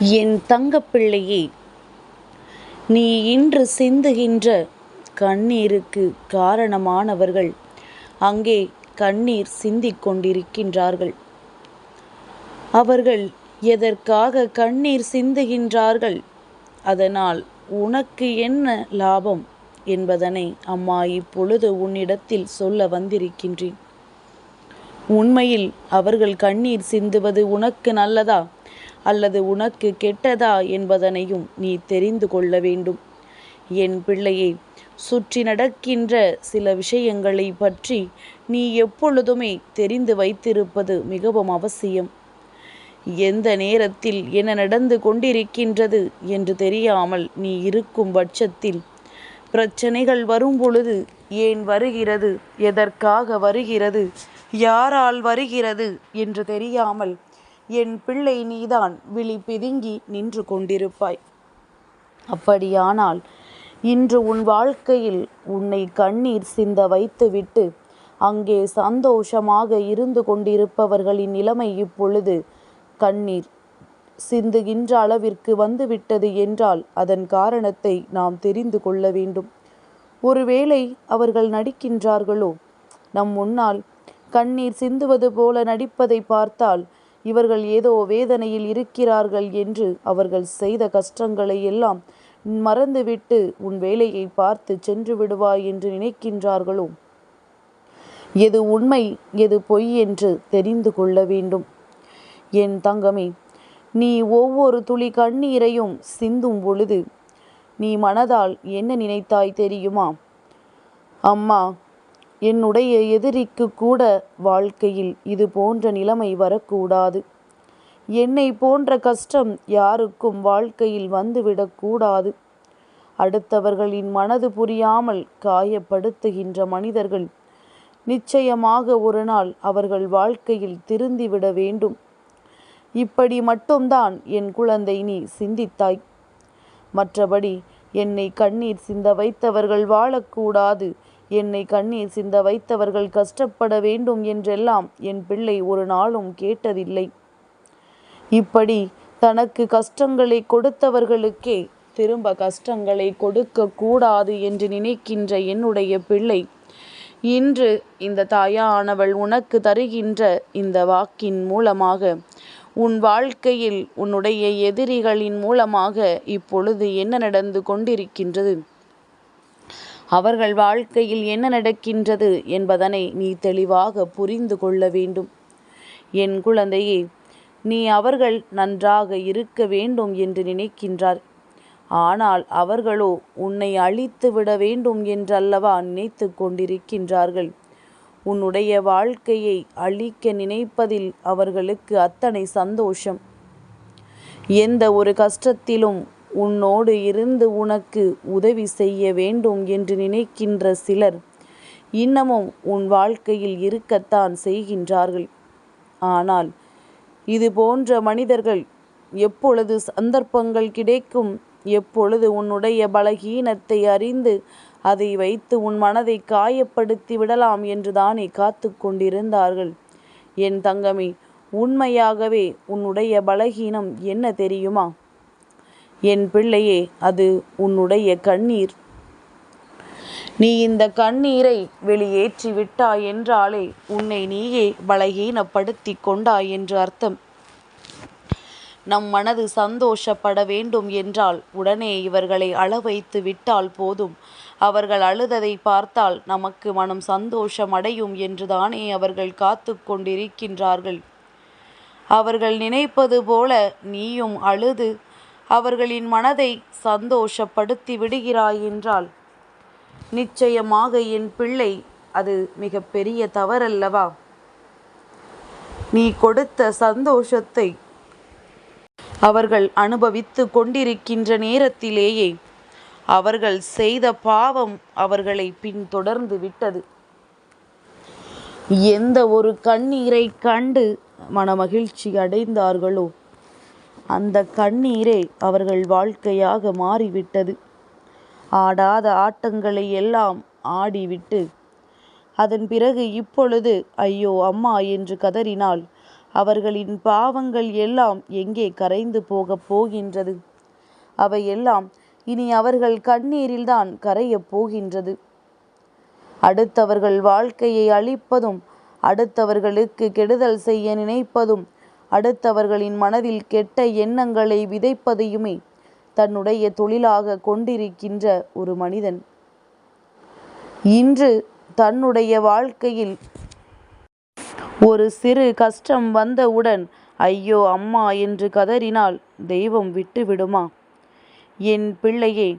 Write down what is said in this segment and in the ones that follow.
என் தங்கப்பிள்ளையே நீ இன்று சிந்துகின்ற கண்ணீருக்கு காரணமானவர்கள். அங்கே கண்ணீர் சிந்திக் கொண்டிருக்கின்றார்கள். அவர்கள் எதற்காக கண்ணீர் சிந்துகின்றார்கள்? அதனால் உனக்கு என்ன லாபம்? என்பதனை அம்மா இப்பொழுது உன்னிடத்தில் சொல்ல வந்திருக்கின்றேன். உண்மையில் அவர்கள் கண்ணீர் சிந்துவது உனக்கு நல்லதா? அல்லது உனக்கு கெட்டதா என்பதனையும் நீ தெரிந்து கொள்ள வேண்டும். என் பிள்ளையை சுற்றி நடக்கின்ற சில விஷயங்களை பற்றி நீ எப்பொழுதுமே தெரிந்து வைத்திருப்பது மிகவும் அவசியம். எந்த நேரத்தில் என்ன நடந்து கொண்டிருக்கின்றது என்று தெரியாமல் நீ இருக்கும் பட்சத்தில் பிரச்சனைகள் வரும் பொழுது ஏன் வருகிறது எதற்காக வருகிறது யாரால் வருகிறது என்று தெரியாமல் என் பிள்ளை நீதான் விழி பிதுங்கி நின்று கொண்டிருப்பாய். அப்படியானால் இன்று உன் வாழ்க்கையில் உன்னை கண்ணீர் சிந்த வைத்துவிட்டு அங்கே சந்தோஷமாக இருந்து கொண்டிருப்பவர்களின் நிலைமை இப்பொழுது கண்ணீர் சிந்துகின்ற அளவிற்கு வந்துவிட்டது என்றால் அதன் காரணத்தை நாம் தெரிந்து கொள்ள வேண்டும். ஒருவேளை அவர்கள் நடிக்கின்றார்களோ? நம் முன்னால் கண்ணீர் சிந்துவது போல நடிப்பதை பார்த்தால் இவர்கள் ஏதோ வேதனையில் இருக்கிறார்கள் என்று அவர்கள் செய்த கஷ்டங்களை எல்லாம் மறந்துவிட்டு உன் வேலையை பார்த்து சென்று விடுவாய் என்று நினைக்கின்றார்களோ? எது உண்மை எது பொய் என்று தெரிந்து கொள்ள வேண்டும். என் தங்கமே நீ ஒவ்வொரு துளி கண்ணீரையும் சிந்தும் பொழுது நீ மனதால் என்ன நினைத்தாய் தெரியுமா? அம்மா என்னுடைய எதிரிக்கு கூட வாழ்க்கையில் இது போன்ற நிலைமை வரக்கூடாது. என்னை போன்ற கஷ்டம் யாருக்கும் வாழ்க்கையில் வந்துவிடக்கூடாது அடுத்தவர்களின் மனது புரியாமல் காயப்படுத்துகின்ற மனிதர்கள் நிச்சயமாக ஒரு நாள் அவர்கள் வாழ்க்கையில் திருந்திவிட வேண்டும். இப்படி மட்டும்தான் என் குழந்தை நீ சிந்தித்தாய். மற்றபடி என்னை கண்ணீர் சிந்த வைத்தவர்கள் வாழக்கூடாது என்னை கண்ணீர் சிந்த வைத்தவர்கள் கஷ்டப்பட வேண்டும் என்றெல்லாம் என் பிள்ளை ஒரு நாளும் கேட்டதில்லை. இப்படி தனக்கு கஷ்டங்களை கொடுத்தவர்களுக்கே திரும்ப கஷ்டங்களை கொடுக்க கூடாது என்று நினைக்கின்ற என்னுடைய பிள்ளை இன்று இந்த தாயானவள் உனக்கு தருகின்ற இந்த வாக்கின் மூலமாக உன் வாழ்க்கையில் உன்னுடைய எதிரிகளின் மூலமாக இப்பொழுது என்ன நடந்து கொண்டிருக்கின்றது? அவர்கள் வாழ்க்கையில் என்ன நடக்கின்றது என்பதனை நீ தெளிவாக புரிந்து கொள்ள வேண்டும். என் குழந்தையே நீ அவர்கள் நன்றாக இருக்க வேண்டும் என்று நினைக்கின்றார். ஆனால் அவர்களோ உன்னை அழித்து விட வேண்டும் என்றல்லவா நினைத்து கொண்டிருக்கின்றார்கள். உன்னுடைய வாழ்க்கையை அழிக்க நினைப்பதில் அவர்களுக்கு அத்தனை சந்தோஷம். எந்த ஒரு கஷ்டத்திலும் உன்னோடு இருந்து உனக்கு உதவி செய்ய வேண்டும் என்று நினைக்கின்ற சிலர் இன்னமும் உன் வாழ்க்கையில் இருக்கத்தான் செய்கின்றார்கள். ஆனால் இது போன்ற மனிதர்கள் எப்பொழுது சந்தர்ப்பங்கள் கிடைக்கும்? எப்பொழுது உன்னுடைய பலகீனத்தை அறிந்து அதை வைத்து உன் மனதை காயப்படுத்தி விடலாம் என்று தானே காத்து கொண்டிருந்தார்கள்? என் தங்கமே உண்மையாகவே உன்னுடைய பலகீனம் என்ன தெரியுமா? என் பிள்ளையே அது உன்னுடைய கண்ணீர். நீ இந்த கண்ணீரை வெளியேற்றி விட்டாய் என்றாலே உன்னை நீயே பலகீனப்படுத்தி கொண்டாய் என்று அர்த்தம். நம் மனது சந்தோஷப்பட வேண்டும் என்றால் உடனே இவர்களை அழ வைத்து விட்டால் போதும். அவர்கள் அழுததை பார்த்தால் நமக்கு மனம் சந்தோஷம் அடையும் என்றுதானே அவர்கள் காத்து கொண்டிருக்கின்றார்கள். அவர்கள் நினைப்பது போல நீயும் அழுது அவர்களின் மனதை சந்தோஷப்படுத்தி விடுகிறாய் என்றால் நிச்சயமாக என் பிள்ளை அது மிக பெரிய தவறல்லவா? நீ கொடுத்த சந்தோஷத்தை அவர்கள் அனுபவித்து கொண்டிருக்கின்ற நேரத்திலேயே அவர்கள் செய்த பாவம் அவர்களை பின்தொடர்ந்து விட்டது. எந்த ஒரு கண்ணீரை கண்டு மனமகிழ்ச்சி அடைந்தார்களோ அந்த கண்ணீரே அவர்கள் வாழ்க்கையாக மாறிவிட்டது. ஆடாத ஆட்டங்களை எல்லாம் ஆடிவிட்டு அதன் பிறகு இப்பொழுது ஐயோ அம்மா என்று கதறினால் அவர்களின் பாவங்கள் எல்லாம் எங்கே கரைந்து போகப் போகின்றது? அவையெல்லாம் இனி அவர்கள் கண்ணீரில்தான் கரையப் போகின்றது. அடுத்தவர்கள் வாழ்க்கையை அழிப்பதும் அடுத்தவர்களுக்கு கெடுதல் செய்ய நினைப்பதும் அடுத்தவர்களின் மனதில் கெட்ட எண்ணங்களை விதைப்பதையுமே தன்னுடைய தொழிலாக கொண்டிருக்கின்ற ஒரு மனிதன். இன்று தன்னுடைய வாழ்க்கையில் ஒரு சிறு கஷ்டம் வந்தவுடன் ஐயோ அம்மா என்று கதறினால் தெய்வம் விட்டு விடுமா என் பிள்ளையே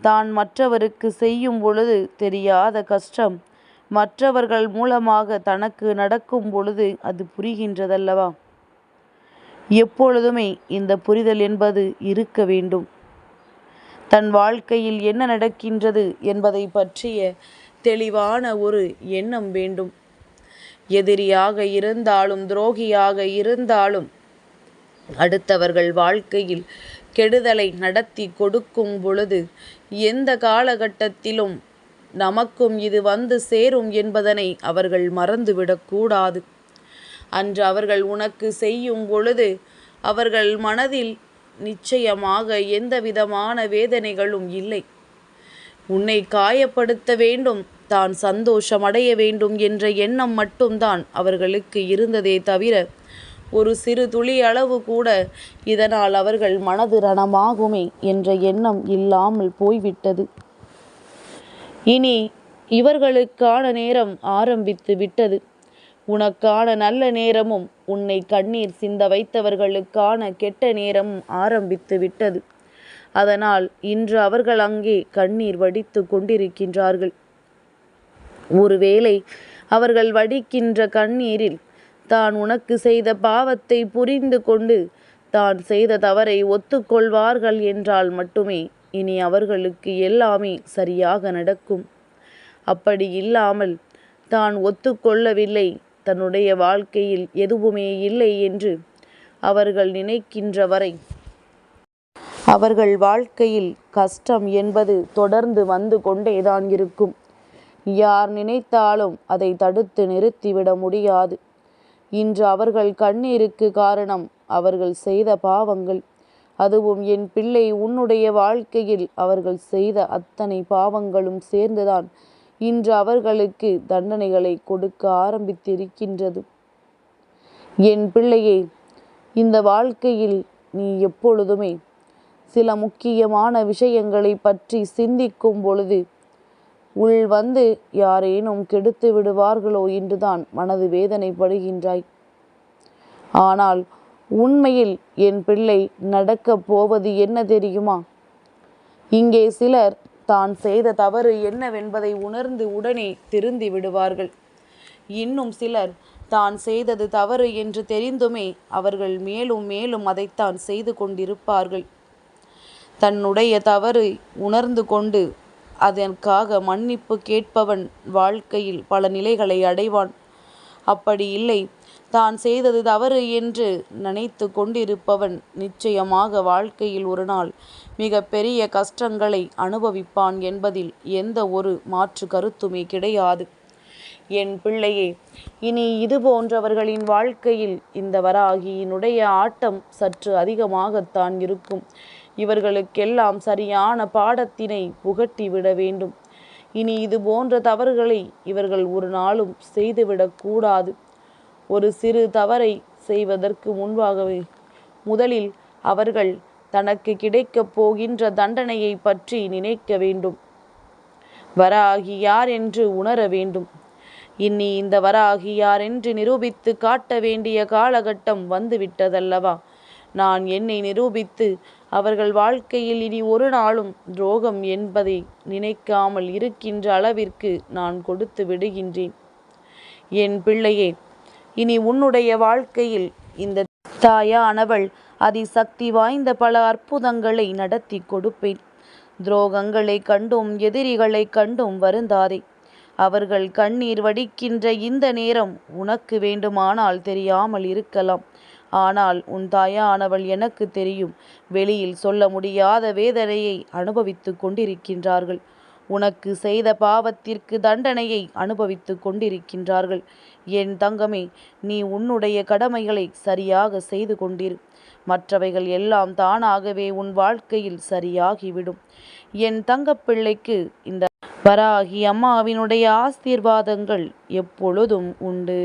தான் மற்றவருக்கு செய்யும் பொழுது தெரியாத கஷ்டம். மற்றவர்கள் மூலமாக தனக்கு நடக்கும் பொழுது அது புரிகின்றதல்லவா? எப்பொழுதுமே இந்த புரிதல் என்பது இருக்க வேண்டும். தன் வாழ்க்கையில் என்ன நடக்கின்றது என்பதை பற்றிய தெளிவான ஒரு எண்ணம் வேண்டும். எதிரியாக இருந்தாலும் துரோகியாக இருந்தாலும் அடுத்தவர்கள் வாழ்க்கையில் கெடுதலை நடத்தி கொடுக்கும் பொழுது எந்த காலகட்டத்திலும் நமக்கும் இது வந்து சேரும் என்பதனை அவர்கள் மறந்துவிடக்கூடாது. அன்று அவர்கள் உனக்கு செய்யும் பொழுது அவர்கள் மனதில் நிச்சயமாக எந்த விதமான வேதனைகளும் இல்லை. உன்னை காயப்படுத்த வேண்டும் தான் சந்தோஷம் அடைய வேண்டும் என்ற எண்ணம் மட்டும்தான் அவர்களுக்கு இருந்ததே தவிர ஒரு சிறு துளி அளவு கூட இதனால் அவர்கள் மனது ரணமாகுமே என்ற எண்ணம் இல்லாமல் போய்விட்டது. இனி இவர்களுக்கான நேரம் ஆரம்பித்து விட்டது. உனக்கான நல்ல நேரமும் உன்னை கண்ணீர் சிந்த வைத்தவர்களுக்கான கெட்ட நேரமும் ஆரம்பித்து விட்டது. அதனால் இன்று அவர்கள் அங்கே கண்ணீர் வடித்து கொண்டிருக்கின்றார்கள். ஒருவேளை அவர்கள் வடிக்கின்ற கண்ணீரில் தான் உனக்கு செய்த பாவத்தை புரிந்து கொண்டு தான் செய்த தவறை ஒத்துக்கொள்வார்கள் என்றால் மட்டுமே இனி அவர்களுக்கு எல்லாமே சரியாக நடக்கும். அப்படி இல்லாமல் தான் ஒத்துக்கொள்ளவில்லை. தன்னுடைய வாழ்க்கையில் எதுவுமே இல்லை என்று அவர்கள் நினைக்கின்ற வரை அவர்கள் வாழ்க்கையில் கஷ்டம் என்பது தொடர்ந்து வந்து கொண்டேதான் இருக்கும். யார் நினைத்தாலும் அதை தடுத்து நிறுத்திவிட முடியாது. இன்று அவர்கள் கண்ணீருக்கு காரணம் அவர்கள் செய்த பாவங்கள். அதுவும் என் பிள்ளை உன்னுடைய வாழ்க்கையில் அவர்கள் செய்த அத்தனை பாவங்களும் சேர்ந்துதான் இன்று அவர்களுக்கு தண்டனைகளை கொடுக்க ஆரம்பித்திருக்கின்றது. என் பிள்ளையே இந்த வாழ்க்கையில் நீ எப்பொழுதுமே சில முக்கியமான விஷயங்களை பற்றி சிந்திக்கும் பொழுது உள் வந்து யாரேனும் கெடுத்து விடுவார்களோ என்றுதான் மனது வேதனைப்படுகின்றாய். ஆனால் உண்மையில் என் பிள்ளை நடக்கப் போவது என்ன தெரியுமா? இங்கே சிலர் தான் செய்த தவறு என்னவென்பதை உணர்ந்து உடனே திருந்தி விடுவார்கள். இன்னும் சிலர் தான் செய்தது தவறு என்று தெரிந்துமே அவர்கள் மேலும் மேலும் அதைத்தான் செய்து கொண்டிருப்பார்கள். தன்னுடைய தவறு உணர்ந்து கொண்டு அதற்காக மன்னிப்பு கேட்பவன் வாழ்க்கையில் பல நிலைகளை அடைவான். அப்படி இல்லை. தான் செய்தது தவறு என்று நினைத்து கொண்டிருப்பவன் நிச்சயமாக வாழ்க்கையில் ஒரு நாள் மிக பெரிய கஷ்டங்களை அனுபவிப்பான் என்பதில் எந்த ஒரு மாற்று கருத்துமே கிடையாது. என் பிள்ளையே இனி இது போன்றவர்களின் வாழ்க்கையில் இந்த வராகியினுடைய ஆட்டம் சற்று அதிகமாகத்தான் இருக்கும். இவர்களுக்கெல்லாம் சரியான பாடத்தினை புகட்டிவிட வேண்டும். இனி இது போன்ற தவறுகளை இவர்கள் ஒரு நாளும் செய்துவிடக்கூடாது ஒரு சிறு தவறை செய்வதற்கு முன்பாகவே முதலில் அவர்கள் தனக்கு கிடைக்கப் போகின்ற தண்டனையை பற்றி நினைக்க வேண்டும். வராகி யார் என்று உணர வேண்டும். இனி இந்த வராகி யார் என்று நிரூபித்து காட்ட வேண்டிய காலகட்டம் வந்துவிட்டதல்லவா? நான் என்னை நிரூபித்து அவர்கள் வாழ்க்கையில் இனி ஒரு நாளும் துரோகம் என்பதை நினைக்காமல் இருக்கின்ற அளவிற்கு நான் கொடுத்து விடுகின்றேன். என் பிள்ளையே இனி உன்னுடைய வாழ்க்கையில் இந்த தாயானவள் அதிசக்தி வாய்ந்த பல அற்புதங்களை நடத்தி கொடுப்பேன். துரோகங்களை கண்டும் எதிரிகளை கண்டும் வருந்தாதே. அவர்கள் கண்ணீர் வடிக்கின்ற இந்த நேரம் உனக்கு வேண்டுமானால் தெரியாமல் இருக்கலாம். ஆனால் உன் தாயானவள் எனக்கு தெரியும். வெளியில் சொல்ல முடியாத வேதனையை அனுபவித்து கொண்டிருக்கின்றார்கள். உனக்கு செய்த பாவத்திற்கு தண்டனையை அனுபவித்துக் கொண்டிருக்கின்றார்கள். என் தங்கமே நீ உன்னுடைய கடமைகளை சரியாக செய்து கொண்டிரு. மற்றவைகள் எல்லாம் தானாகவே உன் வாழ்க்கையில் சரியாகிவிடும். என் தங்கப்பிள்ளைக்கு இந்த வராகி அம்மாவினுடைய ஆசீர்வாதங்கள் எப்பொழுதும் உண்டு.